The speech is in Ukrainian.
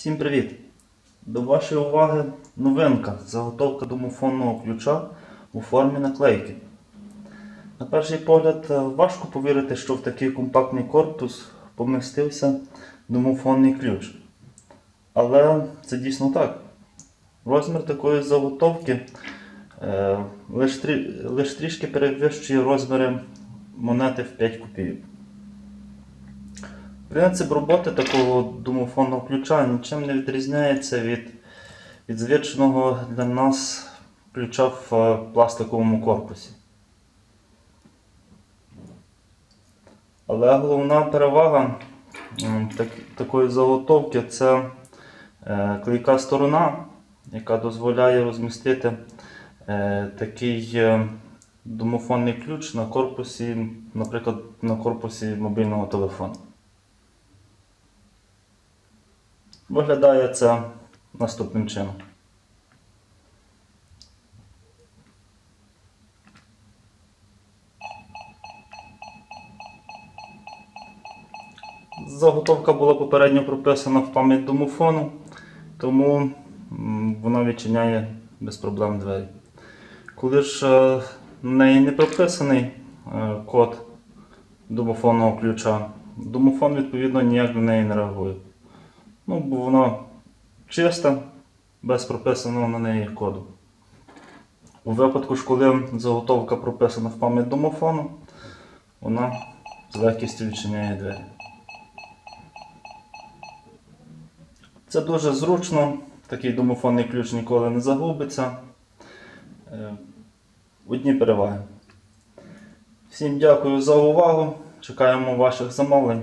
Всім привіт! До вашої уваги новинка заготовка домофонного ключа у формі наклейки. На перший погляд е, важко повірити, що в такий компактний корпус помістився домофонний ключ. Але це дійсно так. Розмір такої заготовки е, лише трі, трішки перевищує розміри монети в 5 копійок. Принцип роботи такого домофонного ключа нічим не відрізняється від, від звичного для нас ключа в е, пластиковому корпусі. Але головна перевага так, такої заготовки це е, клейка сторона, яка дозволяє розмістити е, такий е, домофонний ключ на корпусі, наприклад, на корпусі мобільного телефону. Виглядає це наступним чином. Заготовка була попередньо прописана в пам'ять домофону, тому вона відчиняє без проблем двері. Коли ж е, в неї не прописаний е, код домофонного ключа, домофон відповідно ніяк до неї не реагує. Ну, бо вона чиста, без прописаного на неї коду. У випадку ж, коли заготовка прописана в пам'ять домофону, вона з легкістю відчиняє двері. Це дуже зручно, такий домофонний ключ ніколи не загубиться. Е, Одні переваги. Всім дякую за увагу. Чекаємо ваших замовлень.